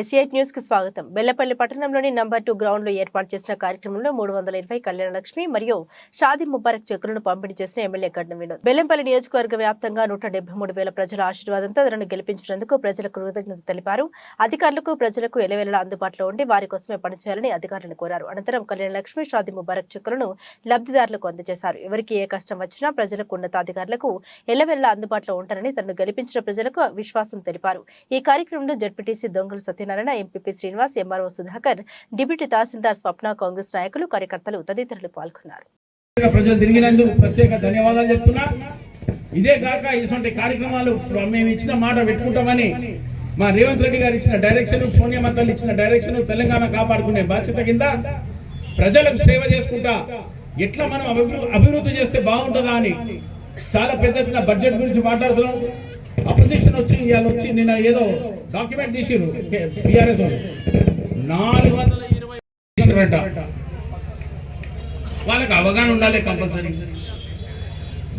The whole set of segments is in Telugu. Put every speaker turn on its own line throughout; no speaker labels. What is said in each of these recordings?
ఎస్ఐట్ న్యూస్కు స్వాగతం. బెల్లపల్లి పట్టణంలోని నంబర్ టూ గ్రౌండ్లో ఏర్పాటు చేసిన కార్యక్రమంలో మూడు వందల ఇరవై కళ్యాణ లక్ష్మి మరియు షాది ముబారక్ చెక్కులను పంపిణీ చేసిన ఎమ్మెల్యే గడ్డం వినోద్. బెల్లంపల్లి నియోజకవర్గ వ్యాప్తంగా నూట డెబ్బై మూడు వేల ప్రజల ఆశీర్వాదంతో తనను గెలిపించినందుకు ప్రజలకు కృతజ్ఞత తెలిపారు. అధికారులకు ప్రజలకు ఎలవేళలా అందుబాటులో ఉండి వారి కోసమే పనిచేయాలని అధికారులను కోరారు. అనంతరం కళ్యాణ లక్ష్మి షాది ముబారక్ చెక్కులను లబ్ధిదారులకు అందజేశారు. ఎవరికి ఏ కష్టం వచ్చినా ప్రజలకు ఉన్నతాధికారులకు ఎల్లవెల్లా అందుబాటులో ఉంటారని తనను గెలిపించిన ప్రజలకు విశ్వాసం తెలిపారు. ఈ కార్యక్రమంలో ZPTC Dongala Satyanarayana MPP Srinivas MRO Sudhakar deputy tahsildar Swapna Congress నాయకులు కార్యకర్తలు తదితరులు పాల్గొన్నారు.
ప్రజలు తిరిగినందుకు ప్రత్యేక ధన్యవాదాలు చెప్తున్నా. ఇదే కాక ఇటువంటి కార్యక్రమాలు మేము ఇచ్చిన మాట పెట్టుకుంటామని మా రేవంత్ రెడ్డి గారు ఇచ్చిన డైరెక్షన్ సోనియా తల్లి ఇచ్చిన డైరెక్షన్ తెలంగాణ కాపాడుకునే బాధ్యత కింద ప్రజలకు సేవ చేసుకుంటా ఎట్లా మనం అభివృద్ధి చేస్తే బాగుంటుందా అని చాలా పెద్ద బడ్జెట్ గురించి మాట్లాడుతున్నాం. అపోజిషన్ వచ్చి ఇవాళ వచ్చి నిన్న ఏదో డాక్యుమెంట్ తీసిరు టిఆర్ఎస్ నాలుగు వందల ఇరవై వాళ్ళకి అవగాహన ఉండాలి కంపల్సరీ.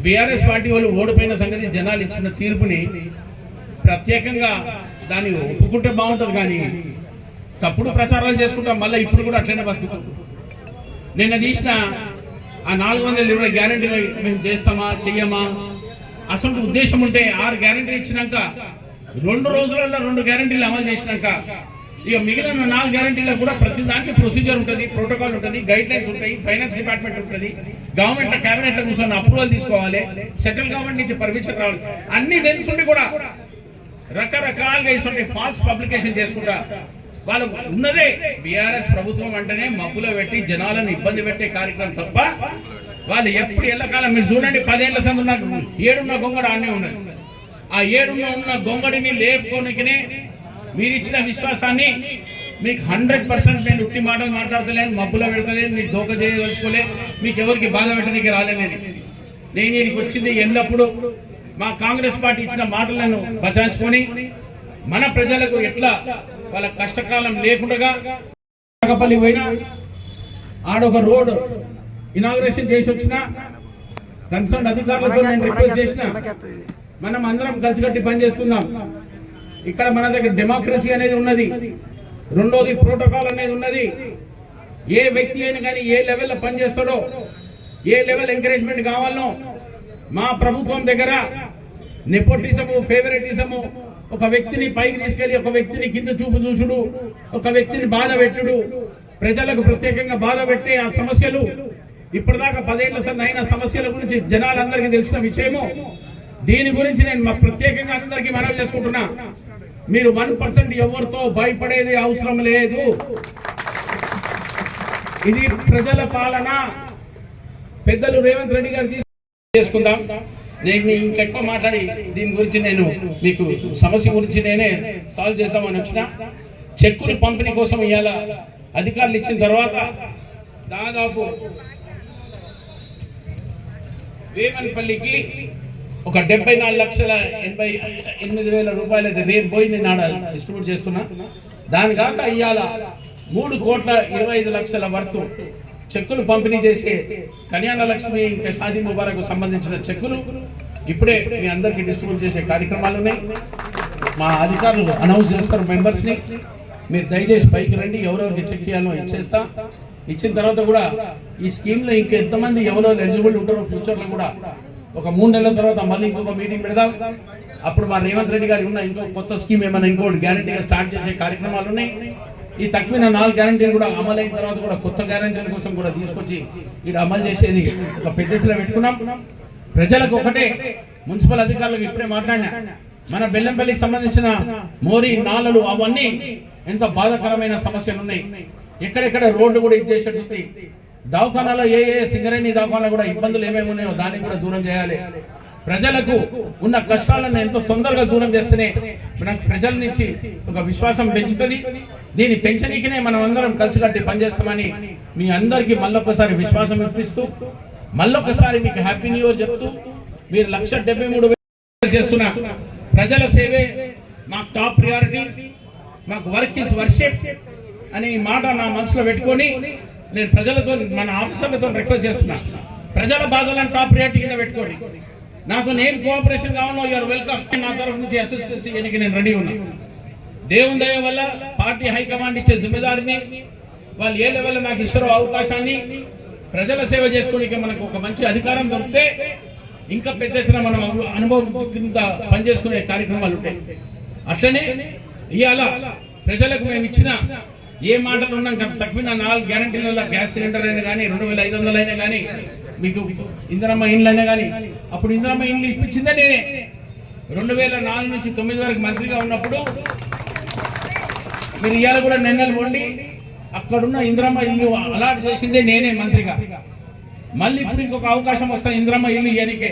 బీఆర్ఎస్ పార్టీ వాళ్ళు ఓడిపోయిన సంగతి జనాలు ఇచ్చిన తీర్పుని ప్రత్యేకంగా దాన్ని ఒప్పుకుంటే బాగుంటుంది కానీ తప్పుడు ప్రచారాలు చేసుకుంటాం మళ్ళీ ఇప్పుడు కూడా అట్లనే బతుకుతాం. నిన్న తీసిన ఆ నాలుగు వందల ఇరవై గ్యారంటీ మేము చేస్తామా చెయ్యమా? అసలు ఉద్దేశం ఉంటే ఆరు గ్యారంటీ ఇచ్చినాక రెండు రోజులలో రెండు గ్యారంటీలు అమలు చేసినాక ఇక మిగిలిన నాలుగు గ్యారంటీలో కూడా ప్రతి దానికి ప్రొసీజర్ ఉంటుంది ప్రోటోకాల్ ఉంటుంది గైడ్ లైన్స్ ఉంటాయి ఫైనాన్స్ డిపార్ట్మెంట్ ఉంటుంది గవర్నమెంట్లో కేబినెట్లో కూర్చొని అప్రూవల్ తీసుకోవాలి సెంట్రల్ గవర్నమెంట్ నుంచి పర్మిషన్ రావాలి. అన్ని తెలుసుండి కూడా రకరకాలుగా ఇటువంటి ఫాల్స్ పబ్లికేషన్ చేసుకుంటా వాళ్ళు ఉన్నదే. బీఆర్ఎస్ ప్రభుత్వం అంటేనే మబ్బులో పెట్టి జనాలను ఇబ్బంది పెట్టే కార్యక్రమం తప్ప వాళ్ళు ఎప్పుడు ఎల్లకాలం మీరు చూడండి పదేళ్ళ సందు నాకు ఏడున్న గొంగడ అన్నీ ఉన్నది. ఆ ఏడున్న ఉన్న గొంగడిని లేపుకోనికనే మీరు ఇచ్చిన విశ్వాసాన్ని మీకు హండ్రెడ్ పర్సెంట్ నేను ఉట్టి మాటలు మాట్లాడతలేను మబ్బులో పెడతలేను మీకు దోక చేయదలుచుకోలే మీకు ఎవరికి బాధ పెట్టడానికి రాలేనని నేను. నేను ఈయనకి వచ్చింది ఎల్లప్పుడూ మా కాంగ్రెస్ పార్టీ ఇచ్చిన మాటలను బచాయించుకొని మన ప్రజలకు ఎట్లా వాళ్ళ కష్టకాలం లేకుండా నాగపల్లి పోయినా ఆడొక రోడ్డు ఇనాగ్రేషన్ చేసి వచ్చిన కన్సర్న్ అధికారులతో నేను రిక్వెస్ట్ చేసిన మనం అందరం కలిసికట్టి పని చేసుకుందాం. ఇక్కడ మన దగ్గర డెమోక్రసీ అనేది ఉన్నది. రెండోది ప్రోటోకాల్ అనేది ఉన్నది. ఏ వ్యక్తి అయినా కానీ ఏ లెవెల్లో పనిచేస్తాడో ఏ లెవెల్ ఎంకరేజ్మెంట్ కావాలనో మా ప్రభుత్వం దగ్గర నెపోటిజము ఫేవరెటిజము ఒక వ్యక్తిని పైకి తీసుకెళ్ళి ఒక వ్యక్తిని కింద చూపు చూసుడు ఒక వ్యక్తిని బాధ పెట్టుడు ప్రజలకు ప్రత్యేకంగా బాధ పెట్టే ఆ సమస్యలు ఇప్పటిదాకా పదేళ్ళ సార్ అయిన సమస్యల గురించి జనాలందరికీ తెలిసిన విషయము. దీని గురించి నేను మా ప్రత్యేకంగా అందరికీ మనవి చేసుకుంటున్నా. మీరు వన్ పర్సెంట్ ఎవరితో భయపడేది అవసరం లేదు. ఇది ప్రజల పాలన. పెద్దలు రేవంత్ రెడ్డి గారు తీసుకుందాం చేసుకుందాం. నేను ఇంకెక్కువ మాట్లాడి దీని గురించి నేను మీకు సమస్య గురించి నేనే సాల్వ్ చేద్దామని వచ్చిన. చెక్కులు పంపిణీ కోసం ఇవాళ అధికారులు ఇచ్చిన తర్వాత దాదాపు వేమన్పల్లికి ఒక డెబ్బై నాలుగు లక్షల ఎనభై ఎనిమిది వేల రూపాయలు అయితే రేపు పోయి నేను ఆడ డిస్ట్రిబ్యూట్ చేస్తున్నా. దాని కాక ఇవాళ మూడు కోట్ల ఇరవై ఐదు లక్షల వర్తు చెక్కులు పంపిణీ చేసే కళ్యాణ లక్ష్మి ఇంకా షాదీ ముబారకు సంబంధించిన చెక్కులు ఇప్పుడే మీ అందరికీ డిస్ట్రిబ్యూట్ చేసే కార్యక్రమాలు ఉన్నాయి. మా అధికారులు అనౌన్స్ చేస్తారు మెంబర్స్ని. మీరు దయచేసి పైకి రండి ఎవరెవరికి చెక్ చేయాలో ఇచ్చేస్తా ఇచ్చిన తర్వాత కూడా ఈ స్కీమ్లో ఇంకా ఎంతమంది ఎవరెవరు ఎలిజిబుల్ ఉంటారో ఫ్యూచర్లో కూడా ఒక మూడు నెలల తర్వాత మళ్ళీ ఇంకొక మీటింగ్ పెడదాం. అప్పుడు మా రేవంత్ రెడ్డి గారి ఉన్న ఇంకో కొత్త స్కీమ్ ఏమైనా ఇంకోటి గ్యారంటీగా స్టార్ట్ చేసే కార్యక్రమాలు ఉన్నాయి. ఈ తక్కువ నాలుగు గ్యారంటీలు కూడా అమలు అయిన తర్వాత కూడా కొత్త గ్యారంటీల కోసం కూడా తీసుకొచ్చి ఇక్కడ అమలు చేసేది ఒక పెద్ద పెట్టుకున్నాం. ప్రజలకు ఒకటే మున్సిపల్ అధికారులకు ఇప్పుడే మాట్లాడినా. మన బెల్లంపల్లికి సంబంధించిన మోరీ నాలలు అవన్నీ ఎంత బాధాకరమైన సమస్యలు ఉన్నాయి. ఎక్కడెక్కడ రోడ్డు కూడా ఇచ్చేసేటువంటి దవాఖానాలో ఏ ఏ సింగరేణి దవాఖానాలో కూడా ఇబ్బందులు ఏమేమి ఉన్నాయో దాన్ని కూడా దూరం చేయాలి. ప్రజలకు ఉన్న కష్టాలను ఎంతో తొందరగా దూరం చేస్తేనే మనకు ప్రజల నుంచి ఒక విశ్వాసం పెంచుతుంది. దీన్ని పెంచనీకినే మనం అందరం కలిసికట్టి పనిచేస్తామని మీ అందరికీ మళ్ళొకసారి విశ్వాసం ఇప్పిస్తూ మళ్ళొకసారి మీకు హ్యాపీ న్యూ ఇయర్ చెప్తూ మీరు లక్ష డెబ్బై మూడు వేలు చేస్తున్న ప్రజల సేవే మాకు టాప్ ప్రియారిటీ. మాకు వర్క్ ఇస్ వర్షిప్. అని ఈ మాట నా మనసులో పెట్టుకొని నేను ప్రజలతో మన ఆఫీసర్లతో రిక్వెస్ట్ చేస్తున్నా. ప్రజల బాధలను టాప్ ప్రియారిటీ కింద పెట్టుకోండి. నాతో నేను కోఆపరేషన్ కావాలో యూఆర్ వెల్కమ్ నా తరఫు నుంచి అసిస్టెన్స్ ఇవ్వడానికి నేను రెడీ ఉన్నా. దేవుని దయ వల్ల పార్టీ హైకమాండ్ ఇచ్చే జిమ్మేదారిని వాళ్ళు ఏ లెవెల్లో నాకు ఇస్తారో అవకాశాన్ని ప్రజల సేవ చేసుకోవడానికి మనకు ఒక మంచి అధికారం దొరికితే ఇంకా పెద్ద ఎత్తున మనం అనుభవం కింద పనిచేసుకునే కార్యక్రమాలు ఉంటాయి. అట్లనే ఇవాళ ప్రజలకు మేము ఇచ్చిన ఏ మాటలు ఉన్నాం కదా తక్కువ నాలుగు గ్యారంటీల గ్యాస్ సిలిండర్ అయినా కానీ రెండు వేల ఐదు వందలు అయినా కానీ మీకు ఇందిరమ్మ ఇండ్లు అయినా కానీ అప్పుడు ఇందిరమ్మ ఇండ్లు ఇప్పించిందే నేనే. రెండు వేల నాలుగు నుంచి తొమ్మిది వరకు మంత్రిగా ఉన్నప్పుడు మీరు ఇవాళ కూడా నిన్నలు వండి అక్కడున్న ఇంద్రమ్మ ఇల్లు అలాట్ చేసిందే నేనే మంత్రిగా. మళ్ళీ ఇప్పుడు ఇంకొక అవకాశం వస్తాను ఇంద్రమ్మ ఇల్లు ఇయనికే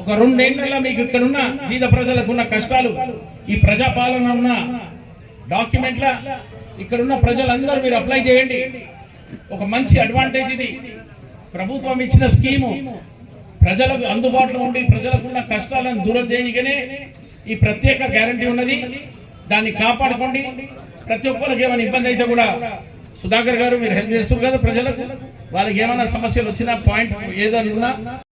ఒక రెండేళ్ళలో మీకు ఇక్కడున్న మీద ప్రజలకు ఉన్న కష్టాలు ఈ ప్రజాపాలన ఉన్న డాక్యుమెంట్ల ఇక్కడున్న ప్రజలందరూ మీరు అప్లై చేయండి. ఒక మంచి అడ్వాంటేజ్ ఇది. ప్రభుత్వం ఇచ్చిన స్కీము ప్రజలకు అందుబాటులో ఉండి ప్రజలకు ఉన్న కష్టాలను దూరం ఈ ప్రత్యేక గ్యారంటీ ఉన్నది. దాన్ని కాపాడుకోండి. ప్రతి ఒక్కరికి ఏమైనా ఇబ్బంది అయితే కూడా సుధాకర్ గారు మీరు హెల్ప్ చేస్తారు కదా ప్రజలకు. వాళ్ళకి ఏమైనా సమస్యలు వచ్చినా పాయింట్ ఏదైనా ఉన్నా